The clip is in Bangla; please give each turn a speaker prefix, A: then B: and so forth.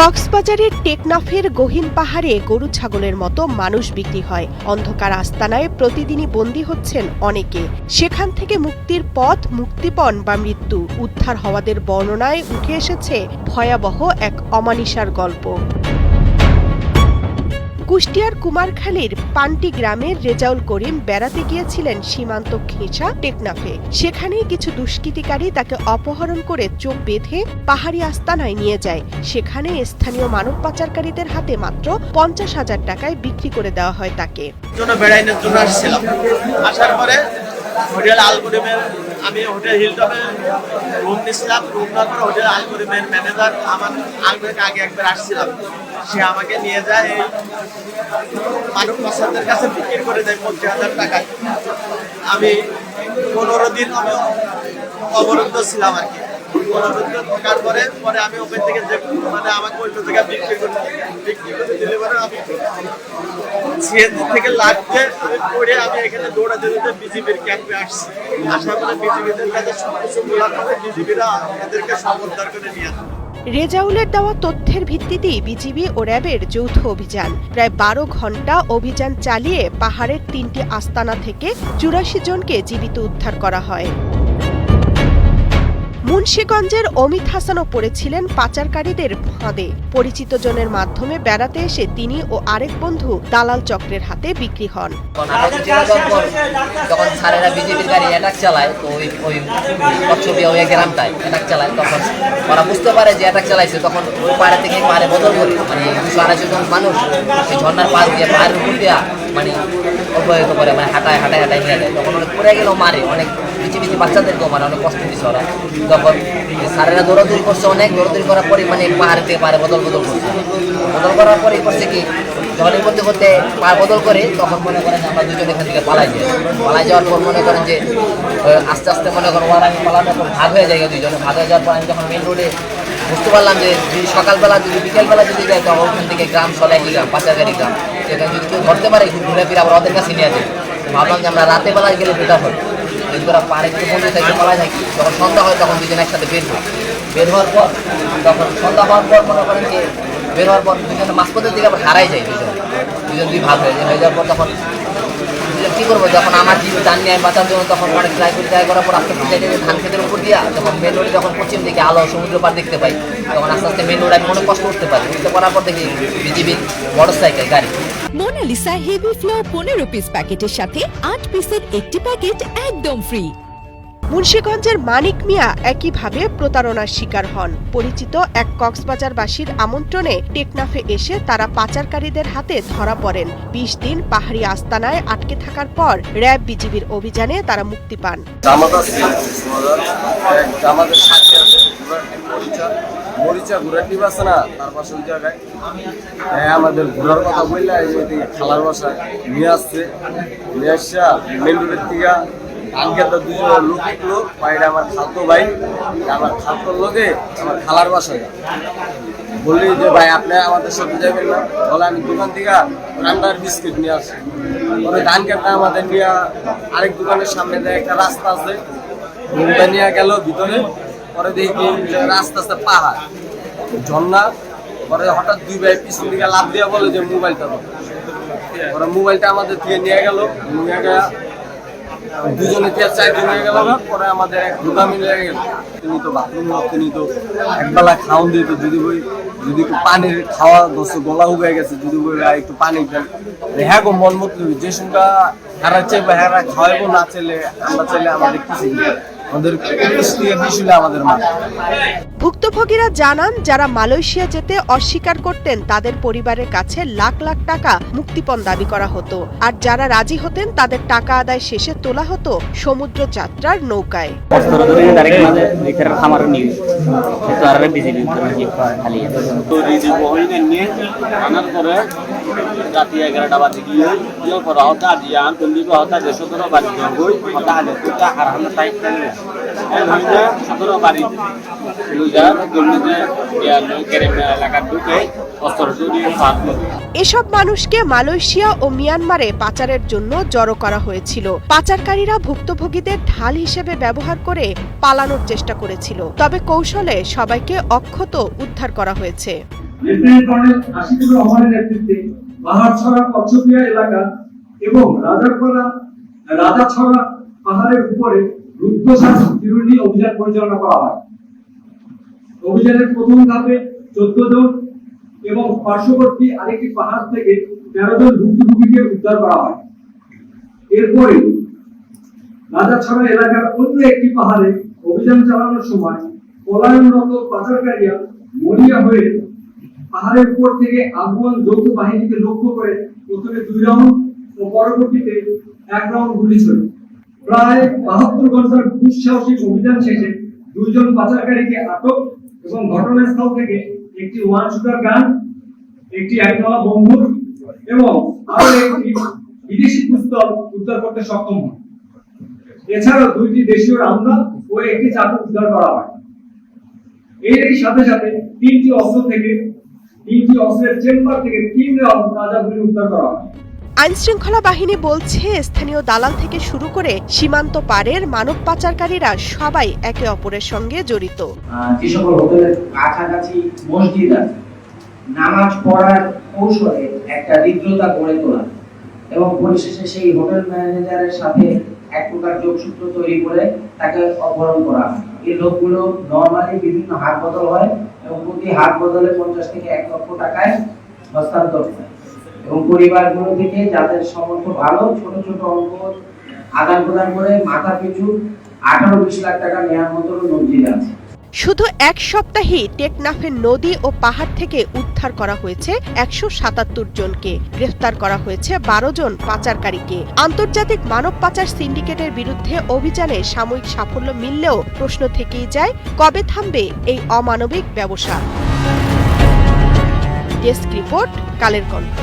A: কক্সবাজারের টেকনাফের গহীন পাহাড়ে গরু ছাগলের মতো মানুষ বিক্রি হয়। অন্ধকার আস্তানায় প্রতিদিনই বন্দী হচ্ছেন অনেকে। সেখান থেকে মুক্তির পথ, মুক্তিপণ বা মৃত্যু উদ্ধার হওয়াদের বর্ণনায় উঠে এসেছে ভয়াবহ এক অমানিসার গল্প। কুষ্টিয়ার কুমারখালীর পান্টি গ্রামের রেজাউল করিম বেড়াতে গিয়েছিলেন সীমান্ত খেঁচা টেকনাফে। সেখানেই কিছু দুষ্কৃতিকারী তাকে অপহরণ করে চোখ বেঁধে পাহাড়ি আস্তানায় নিয়ে যায়। সেখানে স্থানীয় মানব পাচারকারীদের হাতে মাত্র পঞ্চাশ হাজার টাকায় বিক্রি করে দেওয়া হয় তাকে।
B: জন্য বেড়াইনের জন্য আসছিলাম। আসার পরে আমি হোটেল হিলটপে রুম নিয়েছিলাম রুম নেওয়ার পরে হোটেল আলগুরিমের ম্যানেজার আমার আগে আগে একবার আসছিলাম। সে আমাকে নিয়ে যায় এই মানব পাচারদের কাছে বিক্রি করে দেয় পঞ্চাশ হাজার টাকায়। আমি পনেরো দিন আমি অবরুদ্ধ ছিলাম আর কি। অবরুদ্ধ থাকার পরে পরে আমি ওখান থেকে যে মানে আমাকে অন্য জায়গায় বিক্রি করে বিক্রি করে দিলে পরে আমি থেকে আমি এখানে বিজেপির ক্যাম্পে আসছি। বিজেপিদের কাছে সব কিছু মূল্যায়ন বিজেপিরা এদেরকে সমর্থন করে নিয়ে আসে
A: রেজাউলের দেওয়া তথ্যের ভিত্তিতেই বিজিবি ও র্যাবের যৌথ অভিযান। প্রায় বারো ঘণ্টা অভিযান চালিয়ে পাহাড়ের তিনটি আস্তানা থেকে চুরাশি জনকে জীবিত উদ্ধার করা হয়। মুন্সীগঞ্জের অমিত হাসানও পড়েছিলেন পাচারকারীদের ফাঁদে। পরিচিত জনের মাধ্যমে বেড়াতে এসে তিনি ও আরেক বন্ধু দালাল চক্রের হাতে বিক্রি হন।
C: যখন স্যারেরা বিজেপির গাড়ি অ্যাটাক চালায় তো ওই ওই কচ্ছপি ওই গ্রামটায় অ্যাটাক চালায় তখন ওরা বুঝতে পারে যে অ্যাটাক চালাইছে তখন ওই পাড়ে থেকে পাড়ে বদল করে। মানে দুশো আড়াইশো জন মানুষ সেই ঝর্নার পাশ দিয়ে পাহাড়ের উপর দিয়া মানে অব্যাহত করে মানে হাঁটায় হাঁটায় হাঁটায় নিয়ে যায়। তখন অনেক পড়ে গেলেও মারে, অনেক পিছিয়ে পিছিয়ে বাচ্চাদেরকেও মারে, অনেক কষ্ট দিচ্ছে ওরা। তখন স্যারেরা দৌড়াদৌড়ি করছে, অনেক দৌড়াদৌড়ি করার পরে মানে পাহাড় থেকে পাহাড়ে বদল বদল করছে। বদল করার পরে করছে কি যখন এই করতে পা বদল করে, তখন মনে করেন আমরা দুজন এখান থেকে পালাই যাই। পালাই যাওয়ার পর মনে করেন যে আস্তে আস্তে মনে করেন ওরা আমি পালানোর পর ভাগ হয়ে যায় দুজনে ভাগ হয়ে যাওয়ার পর আমি যখন মেন রোডে বুঝতে পারলাম যে সকালবেলা, যদি বিকেলবেলা যদি যাই তখন ওখান থেকে গ্রাম একই গ্রাম পাঁচাগাড়ি গ্রাম। সেখানে যদি কেউ ধরতে পারে, একটু ঘুরে ফিরে আবার ওদের কাছে নিয়ে যায়। ভাবলাম যে আমরা রাতে বেলায় গেলে বেটার হয়। যদি ওরা পাড়ে কিছু বন্ধু থাকি পালায় থাকি যখন সন্ধ্যা হয় তখন দুজন একসাথে বের হয়। বের হওয়ার পর তখন সন্ধ্যা হওয়ার পর মনে করেন যে, বের হওয়ার পর দুজনে মাঝপথের দিকে আবার হারাই যায় দুজন দুজন দুই ভাগ হয়ে যায়। হয়ে যাওয়ার পর তখন কী করব? যখন আমার জীব ধান নিয়ে বাঁচার জন্য তখন অনেক ট্রাই করি ট্রাই করার পর আস্তে আস্তে ধান খেতের উপর দিয়া যখন মেন রোডে যখন পশ্চিম দিকে আলো সমুদ্র পার দেখতে পাই, তখন আস্তে আস্তে মেন রোডে আমি অনেক কষ্ট করতে পারি। উঠতে পারার পর দেখি বিজিবির মোটরসাইকেল গাড়ি।
D: মোনালিসা হেভি ফ্লো পনেরো পিস প্যাকেটের সাথে আট পিসের একটি প্যাকেট একদম ফ্রি
A: মুন্সীগঞ্জের মানিক মিয়া একইভাবে প্রতারণার শিকার হন। পরিচিত এক কক্সবাজারবাসীর আমন্ত্রণে টেকনাফে এসে তারা পাচারকারীদের হাতে ধরা পড়েন। বিশ দিন পাহাড়ি আস্তানায় আটকে থাকার পর র্যাব বিজিবির অভিযানে তারা মুক্তি পান।
E: মরিচা। ঘোড়ার টিপ আছে না, তার পাশে ওই জায়গায়। হ্যাঁ আমাদের কথা বললে খালার বাসায় নিয়ে আসছে। নিয়ে মেন রোডের থেকে আনকেতা দুজন লোক বাইরে আমার খালতো ভাই, আমার খালতোর লোকে, আমার খালার বাসায়। বললি যে, ভাই, আপনি আমাদের সাথে যাবেন না। বলে, আমি দোকান থেকে রান্নার বিস্কিট নিয়ে আসি পরে ধান কাটা আমাদের নিয়ে আরেক দোকানের সামনে একটা রাস্তা আছে। রুমটা নিয়ে গেল ভিতরে। পরে দেখি রাস্তা আছে পাহাড়। ঝর্ণা। পরে হঠাৎ দুই ভাই পিছন দিকে লাভ দিয়ে বলে যে, মোবাইলটা ওরা মোবাইলটা আমাদের থেকে নিয়ে গেল। নিয়ে গেল দুজনে দিয়ে চারজন হয়ে গেল, পরে আমাদের এক দুটা মিলে গেল। তিনি তো বাথরুম তিনি তো একবেলা খাওয়ান দিত যদি বই যদি পানির খাওয়া দোষ গলা উগে গেছে, যদি বই একটু পানি দেন। হ্যাঁ গো, মন মত যে সঙ্গে হারা চাইবে, হারা খাওয়াইবো, না চাইলে আমরা চাইলে আমাদের কিছু আমাদের পুলিশ দিয়ে আমাদের মা
A: ভুক্তভোগীরা জানান, যারা মালয়েশিয়া যেতে অস্বীকার করতেন, তাদের পরিবারের কাছে লাখ লাখ টাকা মুক্তিপণ দাবি করা হতো। আর যারা রাজি হতেন, তাদের টাকা আদায় শেষে তোলা হতো সমুদ্র যাত্রার নৌকায়
F: রাতি এগারোটা বাজে গিয়ে করা হতা কুন্দিকে হতা হতা আর
A: এসব মানুষকে মালয়েশিয়া ও মিয়ানমারে পাচারের জন্য জড়ো করা হয়েছিল। পাচারকারীরা ভুক্তভোগীদের ঢাল হিসেবে ব্যবহার করে পালানোর চেষ্টা করেছিল। তবে কৌশলে সবাইকে অক্ষত উদ্ধার করা হয়েছে।
G: এবং রাজাছড়া পাহাড়ের উপরে রুদ্রশ্বাস বিরোধী অভিযান পরিচালনা করা হয়। অভিযানের প্রথম ধাপে চোদ্দ জন এবং পার্শ্ববর্তী আরেকটি পাহাড় থেকে তেরো জন ভুক্তভোগীকে উদ্ধার করা হয়। এরপরে রাজাছড়া এলাকার অন্য একটি পাহাড়ে অভিযান চালানোর সময় পলায়নরত পাচারকারীরা মরিয়া হয়ে পাহাড়ের উপর থেকে আফগান যৌথ বাহিনীকে লক্ষ্য করে প্রথমে দুই রাউন্ড ও পরবর্তীতে এক রাউন্ড গুলি প্রায় বাহাত্তর ঘণ্টার দুঃসাহসিক অভিযান শেষে দুইজন পাচারকারীকে আটক এবং ঘটনাস্থল থেকে একটি ওয়ান শুটার গান, একটি একতলা এবং আরও একটি বিদেশি উদ্ধার করতে সক্ষম হয় এছাড়াও দুইটি দেশীয় রামদা ও একটি চাকু উদ্ধার করা হয়। এরই সাথে সাথে তিনটি অস্ত্র থেকে, তিনটি অস্ত্রের চেম্বার থেকে তিন রাউন্ড তাজা গুলি উদ্ধার করা হয়।
A: আইনশৃঙ্খলা বাহিনী বলছে, স্থানীয় দালাল থেকে শুরু করে সীমান্ত পারের মানব পাচারকারীরা সবাই একে অপরের সঙ্গে জড়িত।
H: যে সকল হোটেলের কাছাকাছি মসজিদ আছে, নামাজ পড়ার কৌশলে একটা হৃদ্রতা গড়ে তোলা এবং পরিশেষে সেই হোটেল ম্যানেজারের সাথে এক প্রকার যোগসূত্র তৈরি করে তাকে অপহরণ করা এই লোকগুলো নর্মালি বিভিন্ন হাত বদল হয় এবং প্রতি হাত বদলে পঞ্চাশ থেকে এক লক্ষ টাকায় হস্তান্তর হয়। এবং পরিবারগুলো থেকে যাদের সামর্থ্য ভালো, ছোট ছোট অঙ্ক আদান প্রদান করে মাথা পিছু আঠারো বিশ লাখ টাকা নেওয়ার মতো নজির আছে।
A: শুধু এক সপ্তাহেই টেকনাফের নদী ও পাহাড় থেকে উদ্ধার করা হয়েছে একশো সাতাত্তর জনকে। গ্রেফতার করা হয়েছে বারো জন পাচারকারীকে। আন্তর্জাতিক মানব পাচার সিন্ডিকেটের বিরুদ্ধে অভিযানে সাময়িক সাফল্য মিললেও প্রশ্ন থেকেই যায়, কবে থামবে এই অমানবিক ব্যবসা? Desk report, Kaler Kantho.